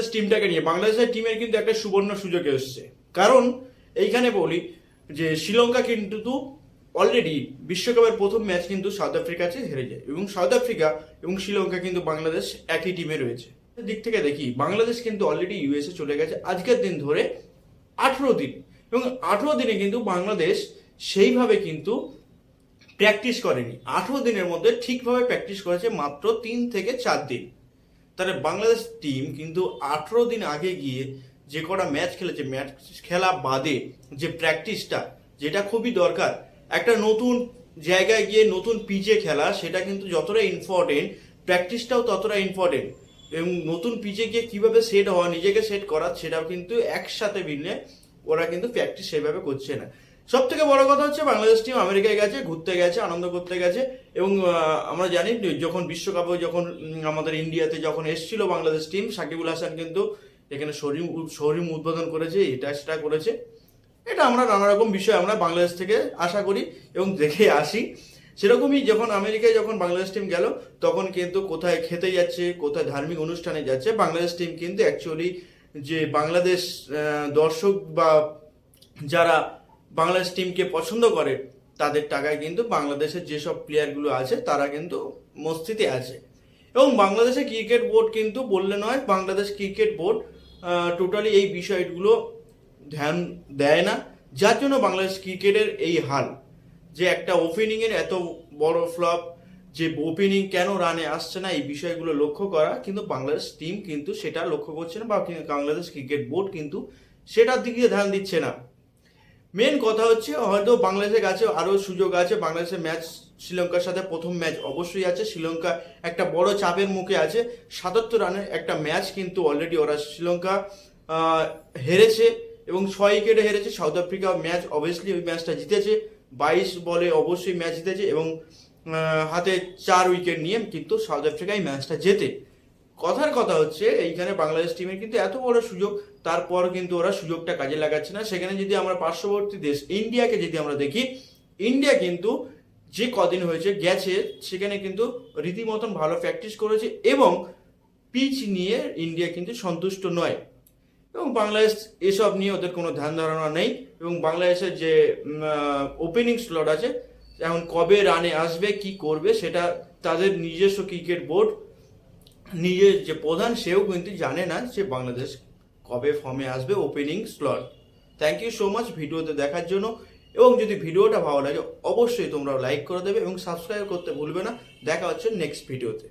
বাংলাদেশ টিমটাকে নিয়ে, বাংলাদেশের টিমের কিন্তু একটা সুবর্ণ সুযোগ এসছে। কারণ, এইখানে বলি যে, শ্রীলঙ্কা কিন্তু অলরেডি বিশ্বকাপের প্রথম ম্যাচ কিন্তু সাউথ আফ্রিকা কাছে হেরে যায়। এবং সাউথ আফ্রিকা এবং শ্রীলঙ্কা কিন্তু বাংলাদেশ একই টিমে রয়েছে। দিক থেকে দেখি, বাংলাদেশ কিন্তু অলরেডি ইউএসএ চলে গেছে আজকের দিন ধরে আঠেরো দিন। এবং আঠেরো দিনে কিন্তু বাংলাদেশ সেইভাবে কিন্তু প্র্যাকটিস করেনি। আঠেরো দিনের মধ্যে ঠিকভাবে প্র্যাকটিস করেছে মাত্র তিন থেকে চার দিন। তাহলে বাংলাদেশ টিম কিন্তু আঠেরো দিন আগে গিয়ে যে কটা ম্যাচ খেলেছে ম্যাচ খেলা বাদে যে প্র্যাকটিসটা যেটা খুবই দরকার, একটা নতুন জায়গায় গিয়ে নতুন পিচে খেলা, সেটা কিন্তু যতটা ইম্পর্টেন্ট প্র্যাকটিসটাও ততটা ইম্পর্টেন্ট এবং নতুন পিচে গিয়ে কীভাবে সেট হওয়া নিজেকে সেট করা সেটাও কিন্তু একসাথে মিলে ওরা কিন্তু প্র্যাকটিস সেভাবে করছে না। সব থেকে বড় কথা হচ্ছে বাংলাদেশ টিম আমেরিকায় গেছে, ঘুরতে গেছে, আনন্দ করতে গেছে এবং আমরা জানি যখন বিশ্বকাপে যখন আমাদের ইন্ডিয়াতে যখন এসেছিল বাংলাদেশ টিম সাকিবুল হাসান কিন্তু এখানে শরীর শরীর উদ্বোধন করেছে, এটা সেটা করেছে। এটা আমরা নানা রকম বিষয় আমরা বাংলাদেশ থেকে আশা করি এবং দেখে আসি। সেরকমই যখন আমেরিকায় যখন বাংলাদেশ টিম গেল, তখন কিন্তু কোথায় খেতে যাচ্ছে, কোথায় ধার্মিক অনুষ্ঠানে যাচ্ছে, বাংলাদেশ টিম কিন্তু অ্যাকচুয়ালি যে বাংলাদেশ দর্শক বা যারা বাংলাদেশ টিমকে পছন্দ করে, তাদের টাকায় কিন্তু বাংলাদেশের যেসব প্লেয়ারগুলো আছে, তারা কিন্তু মস্তিতে আছে। এবং বাংলাদেশের ক্রিকেট বোর্ড কিন্তু বললে নয়, বাংলাদেশ ক্রিকেট বোর্ড টোটালি এই বিষয়গুলো ধ্যান দেয় না। যার জন্য বাংলাদেশ ক্রিকেটের এই হাল, যে একটা ওপেনিংয়ের এত বড় ফ্লপ যে ওপেনিং কেন রানে আসছে না, এই বিষয়গুলো লক্ষ্য করা, কিন্তু বাংলাদেশ টিম কিন্তু সেটা লক্ষ্য করছে না, বা বাংলাদেশ ক্রিকেট বোর্ড কিন্তু সেটার দিকে ধ্যান দিচ্ছে না। মেন কথা হচ্ছে, হয়তো বাংলাদেশের কাছে আরও সুযোগ আছে বাংলাদেশের ম্যাচ শ্রীলঙ্কার সাথে প্রথম ম্যাচ অবশ্যই আছে। শ্রীলঙ্কা একটা বড় চাপের মুখে আছে। সাতাত্তর রানের একটা ম্যাচ কিন্তু অলরেডি ওরা শ্রীলঙ্কা হেরেছে এবং ছয় উইকেটে হেরেছে। সাউথ আফ্রিকা ম্যাচ অবভিয়াসলি ওই ম্যাচটা জিতেছে। বাইশ বলে অবশ্যই ম্যাচ জিতেছে এবং হাতে চার উইকেট নিয়ে কিন্তু সাউথ আফ্রিকা এই ম্যাচটা জেতে। কথার কথা হচ্ছে, এইখানে বাংলাদেশ টিমের কিন্তু এত বড় সুযোগ, তারপর কিন্তু ওরা সুযোগটা কাজে লাগাচ্ছে না। সেখানে যদি আমরা পার্শ্ববর্তী দেশ ইন্ডিয়াকে যদি আমরা দেখি, ইন্ডিয়া কিন্তু যে কদিন হয়েছে গেছে, সেখানে কিন্তু রীতিমতন ভালো প্র্যাকটিস করেছে এবং পিচ নিয়ে ইন্ডিয়া কিন্তু সন্তুষ্ট নয়। এবং বাংলাদেশ এসব নিয়ে ওদের কোনো ধ্যান ধারণা নেই। এবং বাংলাদেশের যে ওপেনিং স্লট আছে, এখন কবে রানে আসবে, কি করবে, সেটা তাদের নিজস্ব ক্রিকেট বোর্ড নিজের যে প্রধান, সেও কিন্তু জানে না যে বাংলাদেশ কবে ফর্মে আসবে opening slot thank you so much ভিডিওতে দেখার জন্য। এবং যদি ভিডিওটা ভালো লাগে, অবশ্যই তোমরা লাইক করে দেবে এবং সাবস্ক্রাইব করতে ভুলবে না। দেখা হচ্ছে নেক্সট ভিডিওতে